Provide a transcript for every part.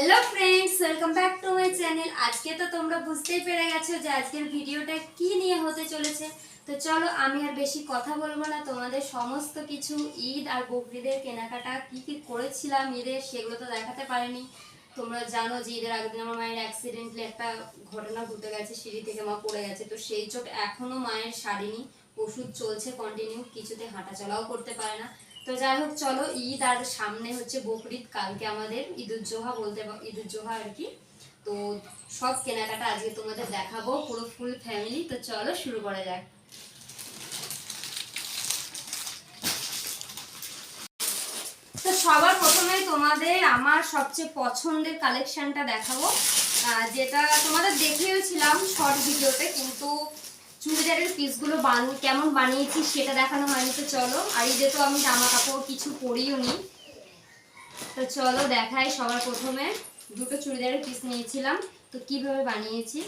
Hello friends welcome back to my channel আজকে তো তোমরা বুঝতেই পেরে গেছো যে আজকের ভিডিওটা কি নিয়ে হতে চলেছে। তো চলো, আমি আর বেশি কথা বলব না। তোমাদের সমস্ত কিছু ঈদ আর বকরিদের কেনাকাটা কি কি করেছিলাম ঈদের সেগুলো তো দেখাতে পারিনি। তোমরা জানো যে ঈদের আগের দিন আমার মায়ের অ্যাক্সিডেন্টলি একটা ঘটনা ঘটে গেছে, সিঁড়ি থেকে মা পড়ে গেছে। তো সেই চোট এখনও মায়ের সারেনি। ওষুধ চলছে কন্টিনিউ কিছুতে হাঁটা চলাও করতে পারে না। তো যাই হোক, চলো, ঈদ আর সামনে হচ্ছে বকরিদ, কালকে আমাদের ঈদুজ্জোহা বলতে ঈদুজ্জোহা আর কি। তো সব কেনাকাটা আজকে তোমাদের দেখাবো, পুরো ফুল ফ্যামিলি তো চলো, শুরু করা যাক। তো সবার প্রথমে তোমাদের আমার সবচেয়ে পছন্দের কালেকশনটা দেখাবো। যেটা তোমাদের দেখিয়েছিলাম শর্ট ভিডিওতে কিন্তু চুড়িদারের পিসগুলো বান কেমন বানিয়েছি সেটা দেখানো হয়নি, তো চলো। আর যে তো আমি জামা কাপড় কিছু পরিও নি। তো চলো দেখাই সবার প্রথমে। দুটো চুড়িদারের পিস নিয়েছিলাম। তো কীভাবে বানিয়েছি?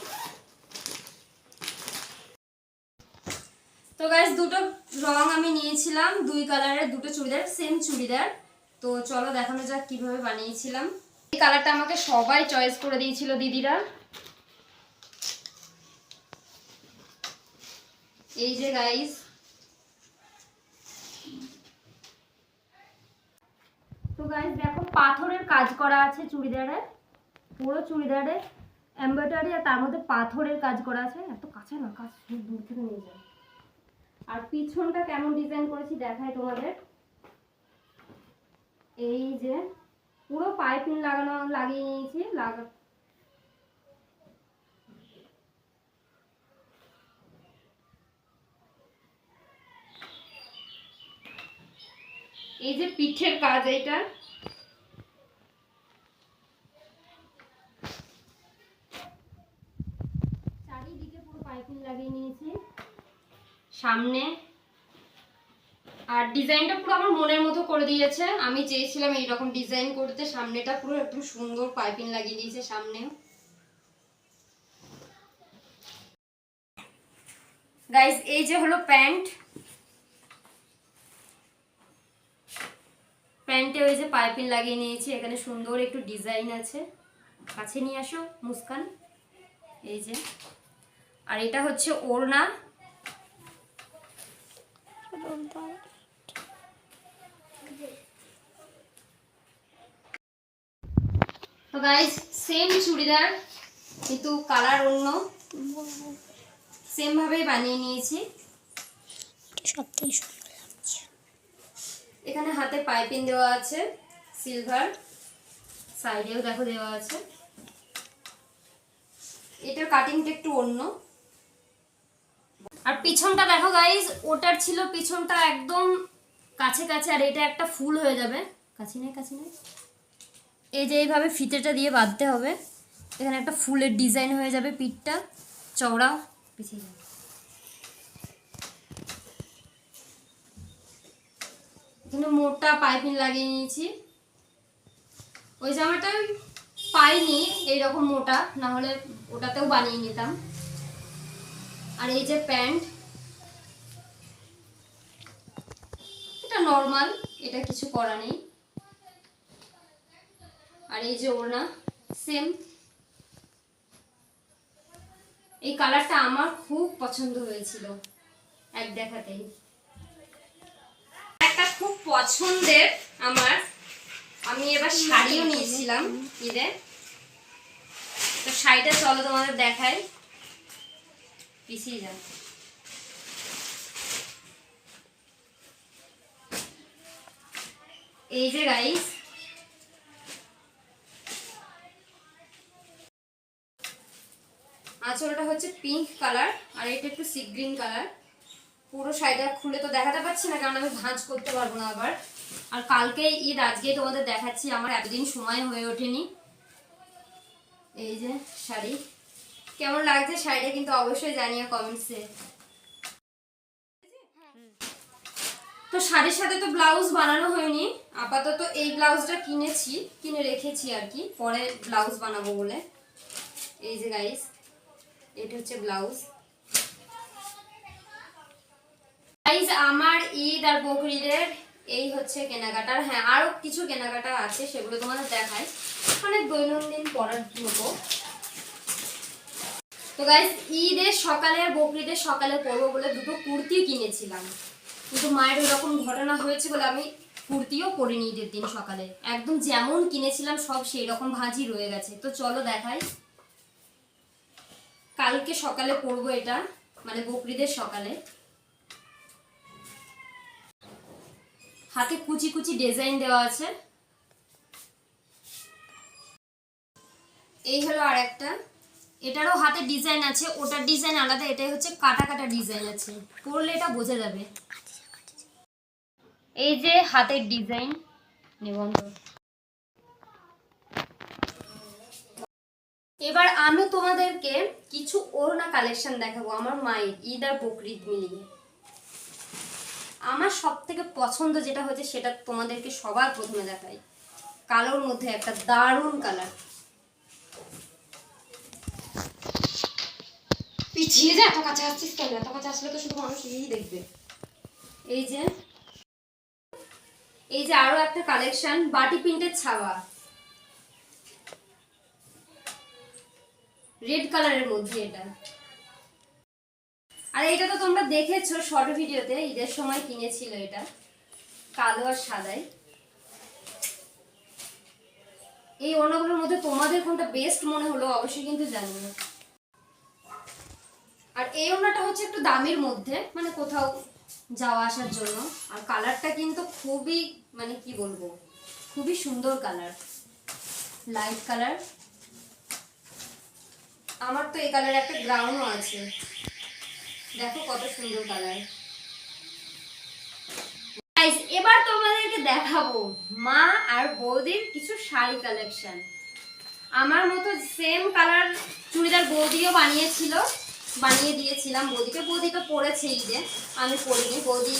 তো গাইস দুটো রং আমি নিয়েছিলাম, দুই কালারের দুটো চুড়িদার সেম চুড়িদার। তো চলো দেখানো যাক কীভাবে বানিয়েছিলাম। এই কালারটা আমাকে সবাই চয়েস করে দিয়েছিল দিদিরা। এই যে গাইস তো গাইস দেখো পাথরের কাজ করা আছে চুড়িদারে, পুরো চুড়িদারে এমব্রয়ডারি আর তার মধ্যে পাথরের কাজ করা আছে। এত কাছে না কাজ দূর থেকে নিয়ে যায় আর পিছনটা কেমন ডিজাইন করেছি দেখাই তোমাদের। এই যে পুরো পাইপিং লাগানো লাগিয়ে নিয়েছি লাগা এই যে পিঠের কাজ এইটা। চারিদিকে পুরো পাইপিং লাগিয়ে নিয়েছি। সামনে। আর ডিজাইনটা পুরো আমার মনের মতো করে দিয়েছে। আমি চেয়েছিলাম এইরকম ডিজাইন করতে। সামনেটা পুরো একটু সুন্দর পাইপিং লাগিয়ে দিয়েছে সামনে গাইস এই যে হলো প্যান্ট। প্যান্টে ওই যে পাইপিং লাগিয়ে নিয়েছি, এখানে সুন্দর একটু ডিজাইন আছে। কাছে নিয়ে আসো, মুস্কান। এই যে। আর এটা হচ্ছে ওড়না। সেম চুড়িদার, কিন্তু কালার অন্য। সেম ভাবেই বানিয়ে নিয়েছি। সুন্দর। লাগছে এখানে হাতে পাইপিং দেওয়া আছে, সিলভার সাইডেও দেখো দেওয়া আছে। এটার কাটিংটা একটু অন্য। আর পিছনটা দেখো গাইজ ওটার ছিল পিছনটা একদম কাছে কাছে, আর এটা একটা ফুল হয়ে যাবে। কাছে নেই কাছে নেই। এই যে এইভাবে ফিতেটা দিয়ে বাঁধতে হবে। এখানে একটা ফুলের ডিজাইন হয়ে যাবে পিঠটা। চওড়া পিছিয়ে যাবে এখানে মোটা পাইপিং লাগিয়ে নিয়েছি। ওই জামাটা পাইনি, এইরকম মোটা না হলে ওটাতেও বানিয়ে নিতাম। আর এই যে প্যান্ট, এটা নর্মাল, এটা কিছু করা নেই। আর এই যে ওড়না, সেম। এই কালারটা আমার খুব পছন্দ হয়েছিল, এক দেখাতেই। পছন্দের আমার। আমি এবার শাড়িও নিয়েছিলাম ঈদে। তো শাড়িটা চলো তোমাদের দেখাই। পিছিয়ে যাও। এই যে গাইস আঁচলটা হচ্ছে পিঙ্ক কালার আর এটা একটু সি গ্রিন কালার পুরো শাড়িটা খুলে তো দেখাতে পারছি না, কারণ আমি ভাঁজ করতে পারব না আবার। আর কালকে ঈদ আজকেই তোমাদের দেখাচ্ছি, আমার এতদিন সময় হয়ে ওঠেনি। এই যে শাড়ি। কেমন লাগছে শাড়িটা কিন্তু অবশ্যই জানিও কমেন্টসে তো শাড়ির সাথে তো ব্লাউজ বানানো হয়নি। আপাতত এই ব্লাউজটা কিনেছি, কিনে রেখেছি আর কি। পরে ব্লাউজ বানাবো বলে। এই যে গাইস এটা হচ্ছে ব্লাউজ গাইজ আমার ঈদ আর বকরিদের এই হচ্ছে কেনাকাটার হ্যাঁ আরও কিছু কেনাকাটা আছে সেগুলো তোমাদের দেখায় মানে দৈনন্দিন পরার মতো। তো গাইস ঈদের সকালে আর বকরিদের সকালে পরবো বলে দুটো কুর্তি কিনেছিলাম। কিন্তু মায়ের ওরকম ঘটনা হয়েছে বলে আমি কুর্তিও পরিনি ঈদের দিন সকালে। একদম যেমন কিনেছিলাম, সব সেই রকম ভাঁজি রয়ে গেছে। তো চলো দেখাই। কালকে সকালে পরবো এটা মানে বকরিদের সকালে। হাতে কুচি কুচি ডিজাইন দেওয়া আছে। এই হলো আর একটা এটারও হাতে ডিজাইন আছে, ওটার ডিজাইন আলাদা, এটাই হচ্ছে কাটা কাটা ডিজাইন আছে। পরলে এটা বোঝা যাবে। এই যে হাতের ডিজাইন নিবন্ধ। এবার আমি তোমাদেরকে কিছু ওড়না কালেকশন দেখাবো, আমার মায়ের, ঈদ আর বকরিদ মিলিয়ে। আমার সব থেকে পছন্দ যেটা হচ্ছে সেটা তোমাদেরকে সবার প্রথমে দেখাই। কালোর মধ্যে একটা দারুণ কালার পিছিয়ে যা এত কাছে আসছিস কেন? এত কাছে আসলে তো শুধু মানুষ এই দেখবে। এই যে এই যে আরও একটা কালেকশন বাটি প্রিন্টের ছাওয়া। রেড কালারের মধ্যে এটা। আর এটা তো তোমরা দেখেছ শর্ট ভিডিওতে ঈদের সময় কিনেছিল এটা, কালো আর সাদাই। এই ওড়নাগুলোর মধ্যে তোমাদের কোনটা বেস্ট মনে হলো অবশ্যই কিন্তু জানিও। আর এই ওড়নাটা হচ্ছে একটু দামের মধ্যে মানে কোথাও যাওয়া আসার জন্য। আর কালারটা কিন্তু খুবই মানে কি বলব, খুবই সুন্দর কালার লাইট কালার আমার তো এই কালার একটা গ্রাউন্ডও আছে। দেখো কত সুন্দর কালার এবার তোমাদেরকে দেখাবো মা আর বৌদির কিছু শাড়ি কালেকশন আমার মতো সেম কালার চুড়িদার বৌদিও বানিয়েছিল, বানিয়ে দিয়েছিলাম। বৌদিকে, বৌদি তো পরেছে ঈদে, আমি পরিনি বৌদি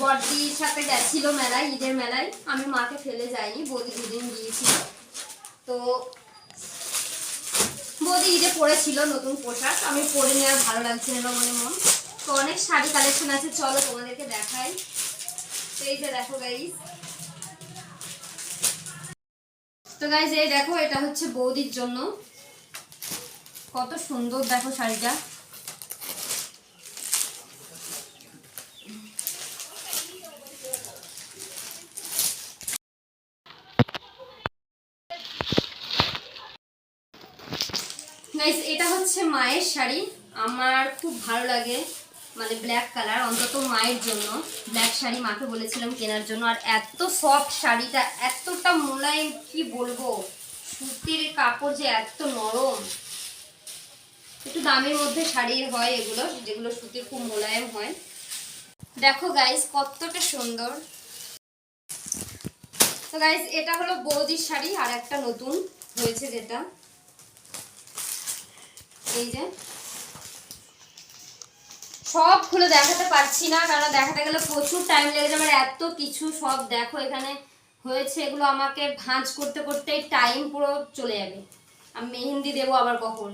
বড়দির সাথে গেছিল মেলায়, ঈদের মেলায়। আমি মাকে ফেলে যাইনি, বৌদি দুদিন গিয়েছিল। তো বৌদি ঈদে পরেছিল নতুন পোশাক, আমি পরে নেওয়ার ভালো লাগছে না মনে মন। তো অনেক শাড়ি কালেকশন আছে, চলো তোমাদেরকে দেখাই। এই যে দেখো গাইজ তো গাইজ এই দেখো, এটা হচ্ছে বৌদির জন্য। কত সুন্দর দেখো শাড়িটা গাইস এটা হচ্ছে মায়ের শাড়ি আমার খুব ভালো লাগে মানে ব্ল্যাক কালার অন্তত মায়ের জন্য। ব্ল্যাক শাড়ি মাকে বলেছিলাম কেনার জন্য, আর এত সফট শাড়িটা, এতটা মোলায়েম, কি বলব? সুতির কাপড় যে এত নরম। একটু দামের মধ্যে শাড়ি হয় এগুলো, যেগুলো সুতির খুব মোলায়েম হয়। দেখো গাইস কতটা সুন্দর। তো গাইস এটা হলো বৌদির শাড়ি, আর একটা নতুন হয়েছে যেটা। এই যে সব খুলে দেখাতে পারছি না কারণ দেখাতে গেলে প্রচুর টাইম লেগে যাবে। আর এত কিছু সব দেখো এখানে হয়েছে, এগুলো আমাকে ভাঁজ করতে করতে টাইম পুরো চলে যাবে। আমি মেহেন্দি দেবো আবার কখন।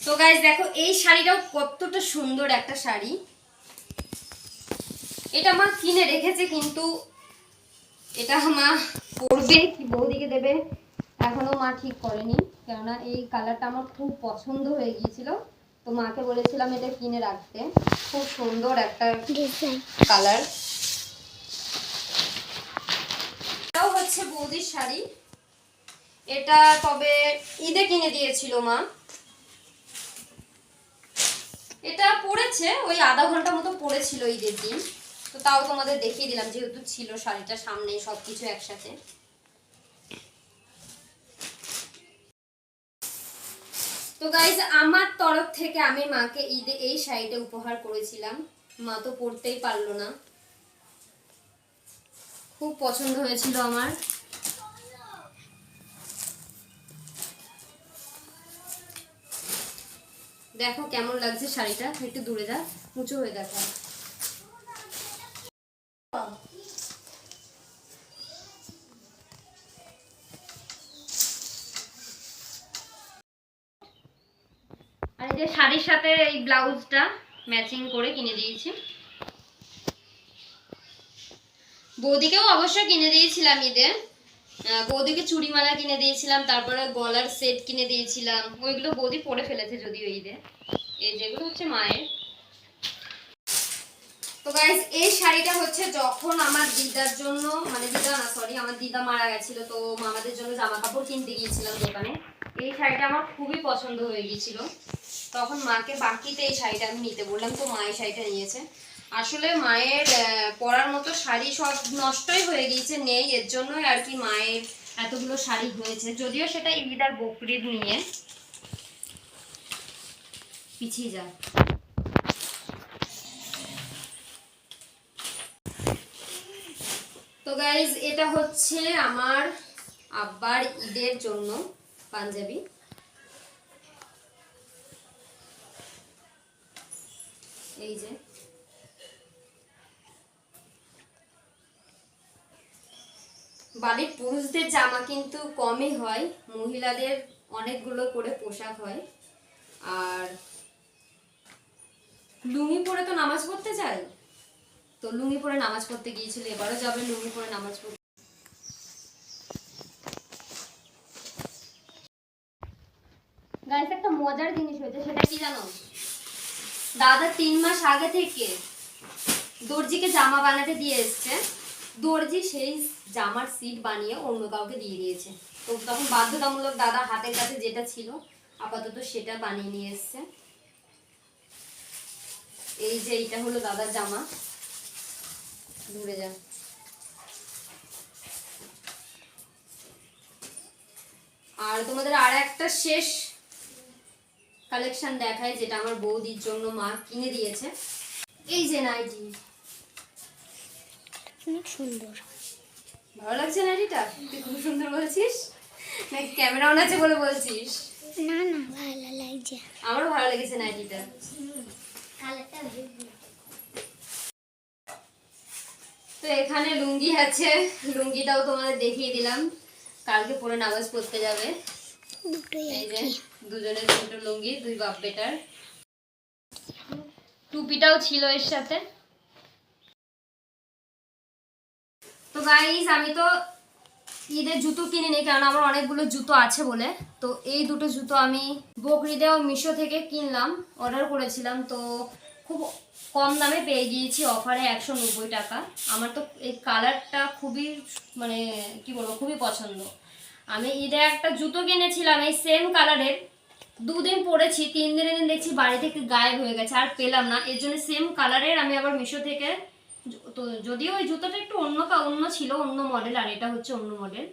তো গাইজ দেখো, এই শাড়িটাও কতটা সুন্দর একটা শাড়ি। এটা মা কিনে রেখেছে কিন্তু এটা মা পরবে, কি বৌদিকে দেবে। এখনও মা ঠিক করেনি। কেননা এই কালারটা আমার খুব পছন্দ হয়ে গিয়েছিল। তো মাকে বলেছিলাম এটা কিনে রাখতে। খুব সুন্দর একটা কালার এটাও হচ্ছে বৌদির শাড়ি। এটা তবে ঈদে কিনে দিয়েছিল মা। এটা পড়েছে ওই আধা ঘণ্টা মতো পড়েছিল ঈদের দিন। তো তাও তোমাদের দেখিয়ে দিলাম যেহেতু ছিল শাড়িটা সামনে সবকিছু একসাথে। তো গাইজ আমার তরফ থেকে আমি মাকে ঈদে এই শাড়িটা উপহার করেছিলাম। মা তো পরতেই পারল না। খুব পছন্দ হয়েছিল আমার। দেখো কেমন লাগছে শাড়িটা, একটু দূরে যা, উঁচু হয়ে দেখো শাড়ির সাথে এই ব্লাউজটা ম্যাচিং করে কিনে দিয়েছি। বৌদিকেও অবশ্য কিনে দিয়েছিলাম ঈদে। বৌদিকে চুড়িমালা কিনে দিয়েছিলাম, তারপরে গলার সেট কিনে দিয়েছিলাম। ওইগুলো বৌদি পরে ফেলেছে যদিও ঈদে। এই যেগুলো হচ্ছে মায়ের। তো গাইস এই শাড়িটা হচ্ছে যখন আমার দিদার জন্য মানে দিদা না সরি আমার দিদা মারা গেছিল, তো মামাদের জন্য জামা কাপড় কিনতে গিয়েছিলাম দোকানে। এই শাড়িটা আমার খুবই পছন্দ হয়ে গিয়েছিল। তখন মাকে বাকিতে এই শাড়িটা আমি নিতে বললাম, তো মা এই শাড়িটা নিয়েছে। আসলে মায়ের পরার মতো শাড়ি সব নষ্টই হয়ে গিয়েছে, নেই, এর জন্যই আর কি মায়ের এতগুলো শাড়ি হয়েছে। যদিও সেটা ঈদ আর বকরিদ নিয়ে। পিছিয়ে যায় তো গাইজ এটা হচ্ছে আমার আব্বার ঈদের জন্য পাঞ্জাবি। এই যে। বাড়ির পুরুষদের জামা কিন্তু কমই হয়, মহিলাদের অনেকগুলো করে পোশাক হয়। আর লুঙ্গি পরে তো নামাজ পড়তে যায়? তো লুঙ্গি পরে নামাজ পড়তে গিয়েছিল, এবারও যাবে লুঙ্গি পরে নামাজ পড়তে। গাইস একটা মজার জিনিস হয়েছে, সেটা কি জানো? দাদা তিন মাস আগে থেকে দর্জিকে জামা বানাতে দিয়ে এসছে। দর্জি সেই জামার সিট বানিয়ে অন্য কাউকে দিয়ে দিয়েছে। তো তখন বাধ্যতামূলক দাদা হাতের কাছে যেটা ছিল, আপাতত সেটা বানিয়ে নিয়ে এসছে। এই যে এইটা হলো দাদার জামা। দূরে যা। আর তোমাদের আর একটা শেষ কালেকশন দেখায় যেটা আমার বৌদির জন্য মা কিনে দিয়েছে। এই যে নাইটি। অনেক সুন্দর। ভালো লাগছে নাইটিটা? তুই খুব সুন্দর বলছিস। নাকি ক্যামেরা অন আছে বলে বলছিস? না না ভালো লাগছে। আমারও ভালো লেগেছে নাইটিটা। তো এখানে লুঙ্গি আছে। লুঙ্গিটাও তোমাদের দেখিয়ে দিলাম। কালকে পরে নামাজ পড়তে যাবে। দুটোই এই যে একই। দুজনের দুটো লুঙ্গি দুই বাপ বেটার টুপিটাও ছিল এর সাথে। তো গাইস আমি তো ঈদের জুতো কিনিনি কারণ আমার অনেকগুলো জুতো আছে বলে। তো এই দুটো জুতো আমি বকরিদেও মিশো থেকে কিনলাম অর্ডার করেছিলাম। তো খুব কম দামে পেয়ে গিয়েছি অফারে একশো নব্বই টাকা। আমার তো এই কালারটা খুবই মানে কি বলব খুবই পছন্দ। আমি ঈদে একটা জুতো কিনেছিলাম, এই সেম কালারের দুদিন পরেছি, তিন দিনের দিন দেখছি বাড়ি থেকে গায়েব হয়ে গেছে, আর পেলাম না। এর জন্য সেম কালারের আমি আবার মিশো থেকে তো যদিও ওই জুতোটা একটু অন্য অন্য ছিল, অন্য মডেল আর এটা হচ্ছে অন্য মডেল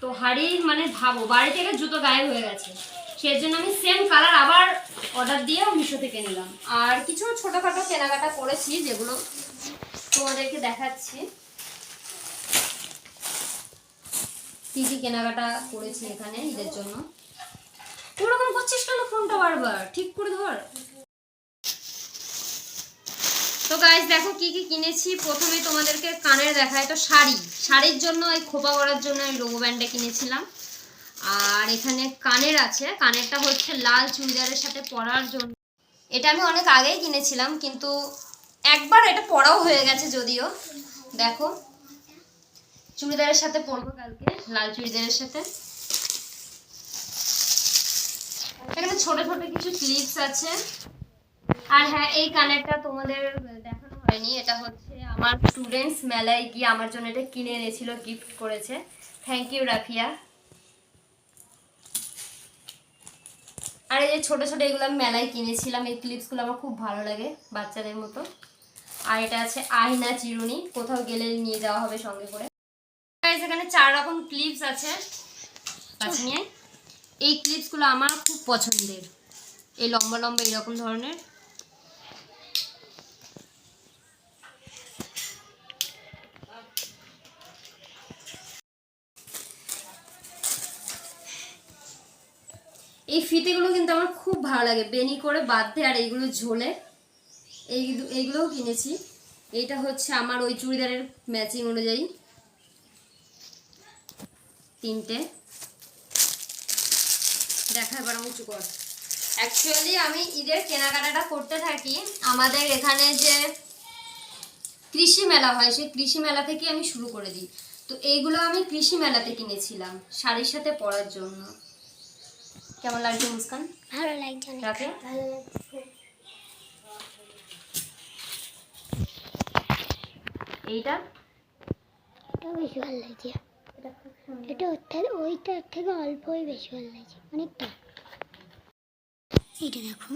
তো হাড়ি মানে ভাবো, বাড়ি থেকে জুতো গায়েব হয়ে গেছে। সেই জন্য আমি সেম কালার আবার অর্ডার দিয়ে মিশো থেকে নিলাম। আর কিছু ছোটোখাটো কেনাকাটা করেছি, যেগুলো তোমাদেরকে দেখাচ্ছি। কি কি কেনাকাটা করেছি এখানে ঈদের জন্য। ওরকম করছিস কেন ফোনটা বারবার? ঠিক করে ধর। তো গাইজ দেখো কি কি কিনেছি। প্রথমে তোমাদেরকে কানের দেখায় তো শাড়ি। শাড়ির জন্য এই খোপা করার জন্য এই লোগো ব্যান্ডটা কিনেছিলাম। আর এখানে কানের আছে। কানেরটা হচ্ছে লাল চুড়িদারের সাথে পরার জন্য। এটা আমি অনেক আগেই কিনেছিলাম, কিন্তু একবার এটা পরাও হয়ে গেছে যদিও। দেখো চুড়িদারের সাথে পরবো কালকে, লাল চুড়িদারের সাথে। এখানে ছোট ছোট কিছু ক্লিপস আছে। আর হ্যাঁ এই কানেরটা তোমাদের দেখানো হয়নি। এটা হচ্ছে আমার স্টুডেন্টস মেলায় গিয়ে আমার জন্য এটা কিনে এনেছিল গিফট করেছে। Thank you Rafia. আর এই যে ছোটো ছোটো এগুলো আমি মেলায় কিনেছিলাম, এই ক্লিপসগুলো আমার খুব ভালো লাগে বাচ্চাদের মতো। আর এটা আছে আয়না চিরুনি, কোথাও গেলে নিয়ে যাওয়া হবে সঙ্গে করে। এখানে চার রকম ক্লিপস আছে। কাছে নিয়ে। এই ক্লিপসগুলো আমার খুব পছন্দের। এই লম্বা লম্বা এরকম ধরনের। এই ফিতেগুলো কিন্তু আমার খুব ভালো লাগে। বেনি করে বাঁধতে আর এইগুলো ঝোলে। এই এইগুলোও কিনেছি। এইটা হচ্ছে আমার ওই চুড়িদারের ম্যাচিং অনুযায়ী। তিনটে। দেখা এবার উঁচু কর। অ্যাকচুয়ালি আমি ঈদের কেনাকাটাটা করতে থাকি আমাদের এখানে যে কৃষি মেলা হয় সেই কৃষি মেলা থেকে আমি শুরু করে দিই। তো এইগুলো আমি কৃষি মেলাতে কিনেছিলাম শাড়ির সাথে পরার জন্য। কেমন লাগছে মুস্কান? ভালো লাগছে ভালো লাগছে। এইটা? এটাও বেশি ভালো লাগছে। এটা ওর থেকে ওইটার থেকে অল্পই বেশি ভালো লাগছে অনেকটা। এইটা দেখো।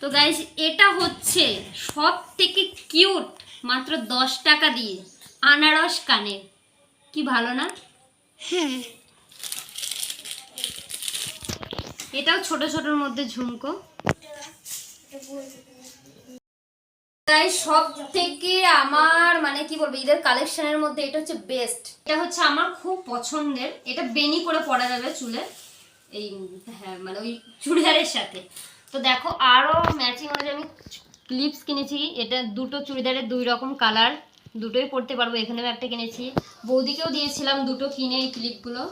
তো গাইস এটা হচ্ছে সব থেকে কিউট মাত্র দশ টাকা দিয়ে আনারস কানের কি ভালো না? হ্যাঁ। এটাও ছোট ছোটর মধ্যে ঝুমকো। তাই সব থেকে আমার মানে কি বলব, ঈদের কালেকশনের মধ্যে এটা হচ্ছে বেস্ট এটা হচ্ছে আমার খুব পছন্দের। এটা বেনি করে পরা যাবে চুলে, এই হ্যাঁ মানে ওই চুড়িদারের সাথে। তো দেখো আরও ম্যাচিং অনুযায়ী আমি ক্লিপস কিনেছি। এটা দুটো চুড়িদারের দুই রকম কালার দুটোই পরতে পারব। এখানেও একটা কিনেছি। বৌদিকেও দিয়েছিলাম দুটো কিনে এই ক্লিপগুলো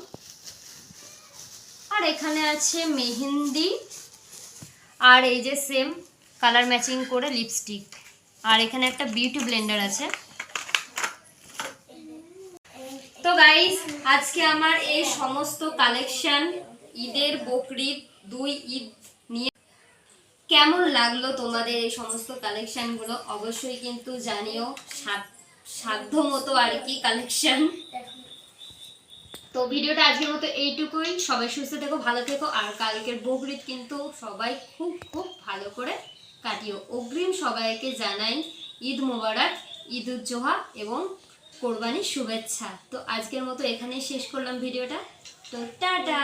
আর এখানে আছে মেহেন্দি। আর এই যে সেম কালার ম্যাচিং করে লিপস্টিক আর এখানে একটা বিউটি ব্লেন্ডার আছে। তো গাইস আজকে আমার এই সমস্ত কালেকশন ঈদের বকরিদ দুই ঈদ নিয়ে কেমন লাগল তোমাদের এই সমস্ত কালেকশনগুলো অবশ্যই কিন্তু জানিও সাধ্য- মতো আর কি কালেকশন তো ভিডিওটা আজকের মতো এইটুকুই। সবাই সুস্থ থেকো, ভালো থেকো, আর কালকের বকরিদ কিন্তু সবাই খুব খুব ভালো করে কাটিও। অগ্রিম সবাইকে জানাই ঈদ মোবারক, ঈদ উজ্জোহা এবং কোরবানির শুভেচ্ছা। তো আজকের মতো এখানেই শেষ করলাম ভিডিওটা। তো টাটা!